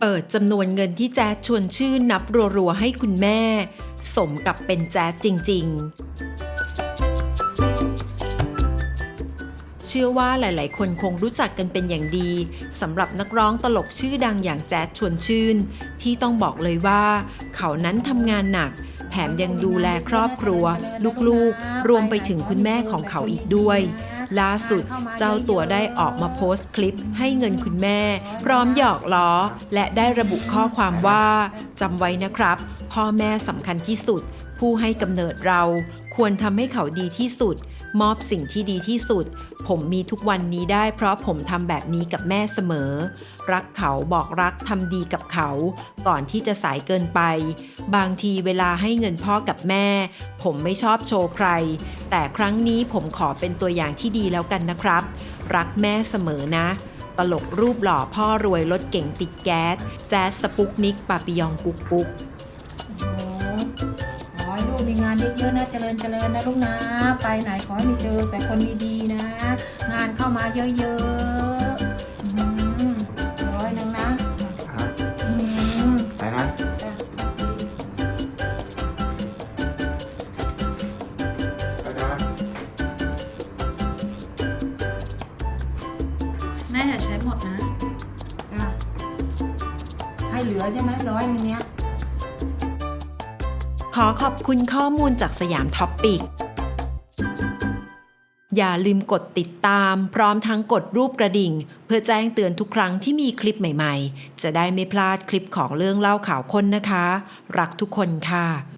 เปิดจำนวนเงินที่แจ๊ดชวนชื่นนับรัวๆให้คุณแม่ สมกับเป็นแจ๊ดจริง ๆ เชื่อว่าหลายๆ คนคงรู้จักกันเป็นอย่างดีสำหรับนักร้องตลกชื่อดังอย่างแจ๊ดชวนชื่น ที่ต้องบอกเลยว่า เขานั้นทำงานหนัก ถมยังดูแลครอบครัว ลูกๆ รวมไปถึงคุณแม่ของเขาอีกด้วย ล่าสุดเจ้าตัวได้ออกมาโพสต์คลิปให้เงินคุณแม่ พร้อมหยอกล้อ และได้ระบุข้อความว่าจำไว้นะครับ พ่อแม่สำคัญที่สุด ผู้ให้กำเนิดเราควรทำให้เขาดีที่สุด มอบสิ่งที่ดีที่สุด ผมมีทุกวันนี้ได้เพราะผมทำแบบนี้กับแม่เสมอ รักเขาบอกรักทำดีกับเขา ก่อนที่จะสายเกินไป บางทีเวลาให้เงินพ่อกับแม่ ผมไม่ชอบโชว์ใคร แต่ครั้งนี้ผมขอเป็นตัวอย่างที่ดีแล้วกันนะครับ รักแม่เสมอนะ ตลกรูปหล่อพ่อรวยรถเก่งติดแก๊ส แจ๊สสปุกนิกปาปิยองกุ๊กกุ๊กขอให้ลูกมีงานเยอะๆนะเจริญเจริญนะลูกนะ ไปไหนขอให้มีเจอแต่คนดีๆนะ งานเข้ามาเยอะๆ ม่อย่าใช้หมดนะจ้ะให้เหลือใช่ไหมร้อยหนึงเนี้ย ขอขอบคุณข้อมูลจากสยามท็อปปิก อย่าลืมกดติดตาม พร้อมทั้งกดรูปกระดิ่ง เพื่อแจ้งเตือนทุกครั้งที่มีคลิปใหม่ๆ จะได้ไม่พลาดคลิปของเรื่องเล่าข่าวค้นนะคะ รักทุกคนค่ะ